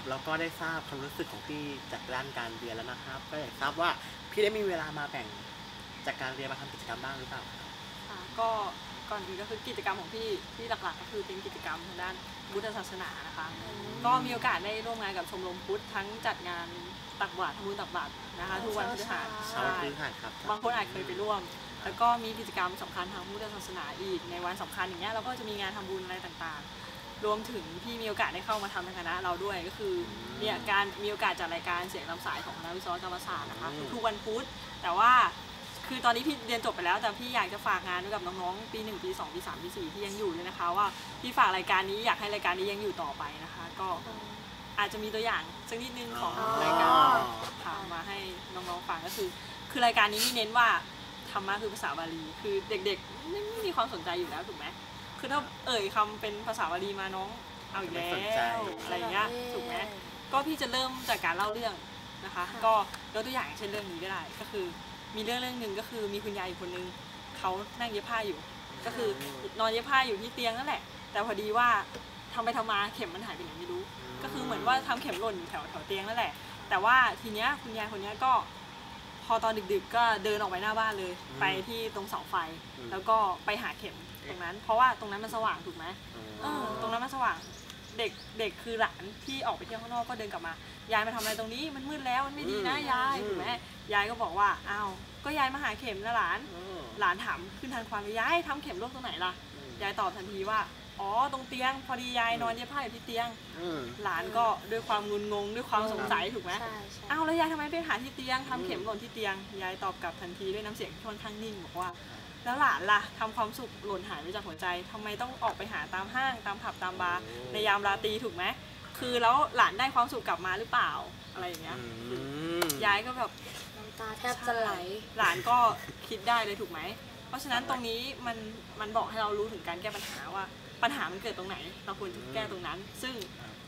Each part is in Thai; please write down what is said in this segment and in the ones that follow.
ครับแล้วก็ได้ทราบความรู้สึกของพี่จากด้านการเรียนแล้วนะครับ ก็อยากทราบว่าพี่ได้มีเวลามาแบ่งจากการเรียนมาทำกิจกรรมบ้างหรือเปล่าครับค่ะก็ก่อนอื่นก็คือกิจกรรมของพี่ที่หลักๆ ก็คือเป็นกิจกรรมทางด้านพุทธศาสนานะคะ ก็มีโอกาสได้ร่วมงานกับชมรมพุทธทั้งจัดงานตักบาตรทำบุญตักบาตรนะคะทุกวันพฤหัสเช้าใช่พฤหัสครับบางคนอาจเคยไปร่วม แล้วก็มีกิจกรรมสำคัญทางพุทธศาสนาอีกในวันสำคัญอย่างเงี้ยเราก็จะมีงานทำบุญอะไรต่างๆ รวมถึงพี่มีโอกาสได้เข้ามาทำในคณะเราด้วยก็คือเนี่ยการมีโอกาสจัดรายการเสียงลำสายของคณะวิศวกรรมศาสตร์นะคะ ทุกๆวันพุธแต่ว่าคือตอนนี้พี่เรียนจบไปแล้ว แต่พี่อยากจะฝากงานไว้กับน้องๆ ปี 1 ปี 2 ปี 3 ปี 4 ที่ยังอยู่ด้วยนะคะ ว่าพี่ฝากรายการนี้อยากให้รายการนี้ยังอยู่ต่อไปนะคะ ก็อาจจะมีตัวอย่างสักนิดนึงของอ๋อรายการค่ะมาให้น้องๆฟังก็คือ คือรายการนี้มีเน้นว่าธรรมะคือภาษาบาลี คือเด็กๆไม่ไม่มีความสนใจอยู่แล้วถูกไหม คือถ้าเอ่ยคำเป็นภาษาบาลีมาน้องเอาอีกแล้ไม่สนใจวอะไรเงี้ยถูกไหมก็พี่จะเริ่มจากการเล่าเรื่องนะคะค่ะก็ยกตัวอย่างเช่นเรื่องนี้ก็ได้ก็คือ มีเรื่องเรื่องหนึ่งก็คือมีคุณยายอยู่คนนึงเขานั่งเย็บผ้าอยู่ ก็คือนอนเย็บผ้าอยู่ที่เตียงนั่นแหละ แต่พอดีว่าทำไปทำมาเข็มมันหายไปไหนไม่รู้ ก็คือเหมือนว่าทำเข็มหล่นอยู่แถวแถวเตียงนั่นแหละ แต่ว่าทีเนี้ยคุณยายคนเนี้ยก็ พอตอนดึกๆก็เดินออกไปหน้าบ้านเลยอืมไปที่ตรงเสาไฟอืมแล้วก็ไปหาเข็ม ตรงนั้น เพราะว่าตรงนั้นมันสว่างถูกไหมเออตรงนั้นมันสว่างเด็กเด็กคือหลานที่ออกไปเที่ยวข้างนอกก็เดินกลับมายายมาทำอะไรตรงนี้มันมืดแล้วมันไม่ดีนะอืมยายอืมถูกไหมยายก็บอกว่าอ้าวก็ยายมาหาเข็มนะหลานอืมหลานถามขึ้นทันความเลยยายทำเข็มลวกตรงไหนล่ะยายตอบทันทีว่าอ๋อตรงเตียง พอดียายนอนเย็บผ้าอยู่ที่เตียงอืมหลานก็ด้วยความงุนงงด้วยความสงสัยถูกไหมใช่ใช่อ้าวแล้วยายทำไมไปหาที่เตียงทำเข็มหล่นที่เตียงยายตอบกลับทันทีด้วยน้ำเสียงที่ค่อนข้างนิ่งบอกว่า แล้วหลานล่ะทำความสุขหล่นหายไปจากหัวใจทำไมต้องออกไปหาตามห้างตามผับตามบาร์โอ้ในยามราตรีถูกไหมคือแล้วหลานได้ความสุขกลับมาหรือเปล่าอะไรอย่างเงี้ยอืมยายก็แบบน้ำตาแทบจะไหลหลานก็คิดได้เลยถูกไหม เพราะฉะนั้นตรงนี้มันมันบอกให้เรารู้ถึงการแก้ปัญหาว่าปัญหามันเกิดตรงไหน เราควรจะแก้ตรงนั้น ซึ่ง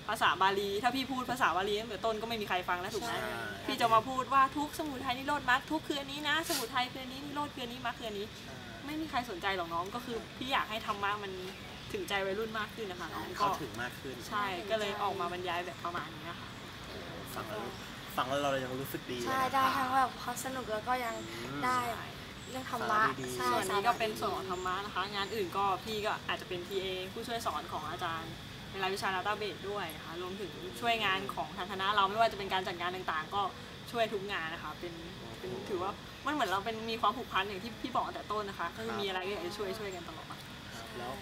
ภาษาบาลี ถ้าพี่พูดภาษาบาลีตั้งแต่ต้นก็ไม่มีใครฟังแล้วถูกไหมใช่พี่จะมาพูดว่าทุกสมุทัยนิโรธมรรคทุกคืออันนี้นะ สมุทัยคืออันนี้นิโรธคืออันนี้มรรคคืออันนี้ ไม่มีใครสนใจหรอกน้องก็คือพี่อยากให้ธรรมะมันถึงใจวัยรุ่นมากขึ้นนะคะน้องก็เข้าถึงมากขึ้น ใช่ก็เลยออกมาบรรยายแบบประมาณนี้นะคะฟังแล้วฟังแล้วเรายังรู้สึกดีใช่เลยนะได้ทั้งแบบความสนุกแล้วก็ยังอืมได้ เรื่องธรรมะสาระดีๆใช่ส่วนนี้ก็เป็นส่วนสาของระธรรมะนะคะ งานอื่นก็พี่ก็อาจจะเป็น TA ผู้ช่วยสอนของอาจารย์ในรายวิชา Data Base ด้วยนะคะรวมถึงช่วยงานของทางคณะเราไม่ว่าจะเป็นการจัดงานต่างๆ ก็ช่วยทุกงานนะคะเป็นเป็นถือว่ามันเหมือนเราเป็นมีความผูกพันอย่างที่พี่บอกตั้งแต่ต้นนะคะก็คือมีอะไรก็อยากจะช่วยช่วยกันตลอดครับแล้ว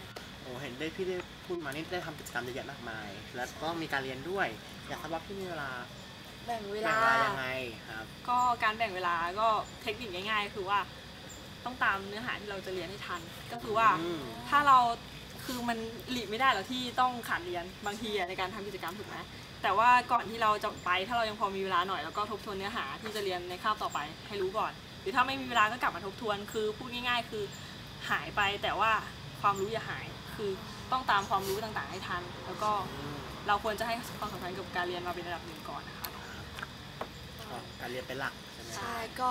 โอ้เห็นได้พี่ได้พูดมานี่ได้ทำกิจกรรมเยอะแยะมากมาย แล้วก็มีการเรียนด้วย อยากทราบว่าพี่มีเวลาแบ่งเวแบ่ลางเวลายังไงครับก็การแบ่งเวลาก็เทคนิคง่ายๆ คือว่า ต้องตามเนื้อหาที่เราจะเรียนให้ทัน ก็คือว่าอืมถ้าเราคือมันหลีกไม่ได้หรอกที่ต้องขาดเรียนบางทีอะในการทำกิจกรรมถูกไหมแต่ว่าก่อนที่เราจะไปถ้าเรายังพอมีเวลาหน่อยแล้วก็ทบทวนเนื้อหาที่จะเรียนในคาบต่อไปให้รู้ก่อน หรือถ้าไม่มีเวลาก็กลับมาทบทวน คือพูดง่ายๆ คือหายไปแต่ว่าความรู้อย่าหายคือต้องตามความรู้ต่างๆให้ทัน แล้วก็เราควรจะให้ความสำคัญกับการเรียนมาเป็นระดับหนึ่งก่อนนะคะก็การเรียนเป็นหลักใช่ไหมใช่ก็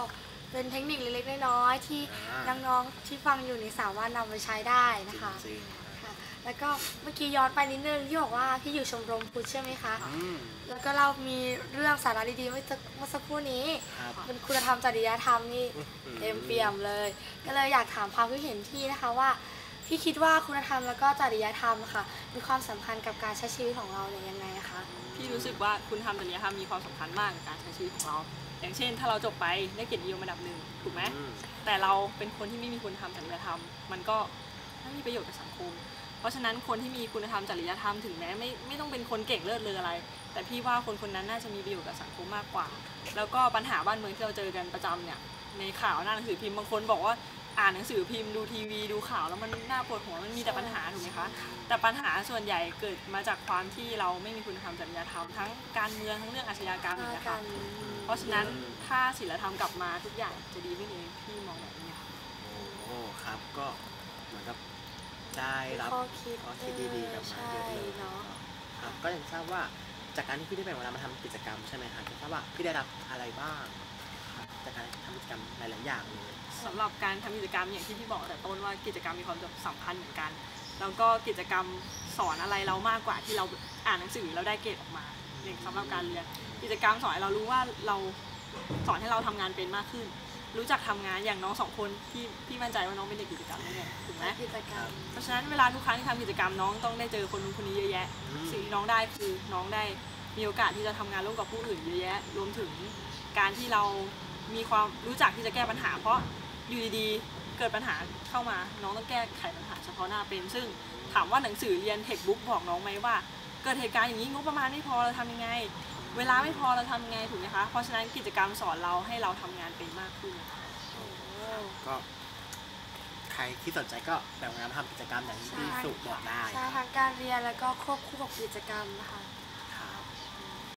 เป็นเทคนิคเล็กๆน้อยๆที่อ่าน้องๆที่ฟังอยู่นี่สามารถนำไปใช้ได้นะคะจริงๆ ค่ะแล้วก็เมื่อกี้ย้อนไปนิดนึงที่บอกว่าพี่อยู่ชมรมพุทธใช่ไหมคะ อืม แล้วก็เรามีเรื่องสาระดีๆเมื่อสักเมื่อสักครู่นี้ครับเป็นคุณธรรมจริยธรรมนี่อืมเต็มเปี่ยมเลย ก็เลยอยากถามความคิดเห็นพี่นะคะว่า พี่คิดว่าคุณธรรมแล้วก็จริยธรรมค่ะ มีความสำคัญกับการใช้ชีวิตของเราเนี่ยยังไงนะคะพี่รู้สึกว่าคุณทำจริยธรรมมีความสำคัญมากกับการใช้ชีวิตของเรา อย่างเช่น ถ้าเราจบไปได้เกียรตินิยมอันดับหนึ่งถูกไหมอืมแต่เราเป็นคนที่ไม่มีคุณธรรมจริยธรรม มันก็ไม่มีประโยชน์กับสังคม เพราะฉะนั้นคนที่มีคุณธรรมจริยธรรมถึงแม้ไม่ไม่ต้องเป็นคนเก่งเลิศเลออะไร แต่พี่ว่าคนคนนั้นน่าจะมีประโยชน์กับสังคมมากกว่า แล้วก็ปัญหาบ้านเมืองที่เราเจอกันประจำเนี่ยในข่าวหน้าหนังสือพิมพ์บางคนบอกว่า อ่านหนังสือพิมพ์ดูทีวีดูข่าวแล้วมันน่าปวดหัวมันมีแต่ปัญหาถูกไหมคะแต่ปัญหาส่วนใหญ่เกิดมาจากความที่เราไม่มีคุณธรรมจริยธรรมทั้งการเมืองทั้งเรื่องอาชญากรรมอย่างเงี้ยกาค่ะรเพราะฉะนั้นถ้าศีลธรรมกลับมาทุกอย่างจะดีขึ้นเองพี่มองแบบนี้ค่ะโอ้ครับก็เหมือนกับได้รับข้อคิดข้อคิดดีๆกลับมาใช่เยอะเลยเนาะครับก็อยากทราบว่าจากการที่พี่ได้แบ่งเวลามาทำกิจกรรมใช่ไหมครับอยากทราบว่าพี่ได้รับอะไรบ้างครับจากการทำกิจกรรมหลายๆอย่างเลย สำหรับการทำกิจกรรมอย่างที่พี่บอกแต่ต้นว่ากิจกรรมมีความสำคัญเหมือนกัน แล้วก็กิจกรรมสอนอะไรเรามากกว่าที่เราอ่านหนังสือแล้วได้เกรดออกมาเด็กสำหรับการเรียนกิจกรรมสอนให้เรารู้ว่าเราสอนให้เราทำงานเป็นมากขึ้น รู้จักทำงานอย่างน้องสองคนที่พี่มั่นใจว่าน้องเป็นเด็กกิจกรรมแน่ๆถูกไหมกิจกรรมเพราะฉะนั้นเวลาทุกครั้งที่ทำกิจกรรมน้องต้องได้เจอคนนู้นคนนี้เยอะแยะอืมสิ่งที่น้องได้คือน้องได้มีโอกาสที่จะทำงานร่วมกับผู้อื่นเยอะแยะ รวมถึงการที่เรามีความรู้จักที่จะแก้ปัญหา เพราะ อยู่ดีๆเกิดปัญหาเข้ามา น้องต้องแก้ไขปัญหาเฉพาะหน้าเป็น ซึ่งถามว่าหนังสือเรียนเทคบุ๊กบอกน้องไหมว่า เกิดเหตุการณ์อย่างนี้งบประมาณไม่พอเราทำยังไง เวลาไม่พอเราทำยังไงถูกไหมคะ เพราะฉะนั้นกิจกรรมสอนเราให้เราทำงานเป็นมากขึ้น ก็ใครที่สนใจก็แบ่งเวลามาทำกิจกรรมอย่างที่ใช่พี่สุบอกได้ ใช่ทั้งการเรียนแล้วก็ควบคู่กับกิจกรรมนะคะ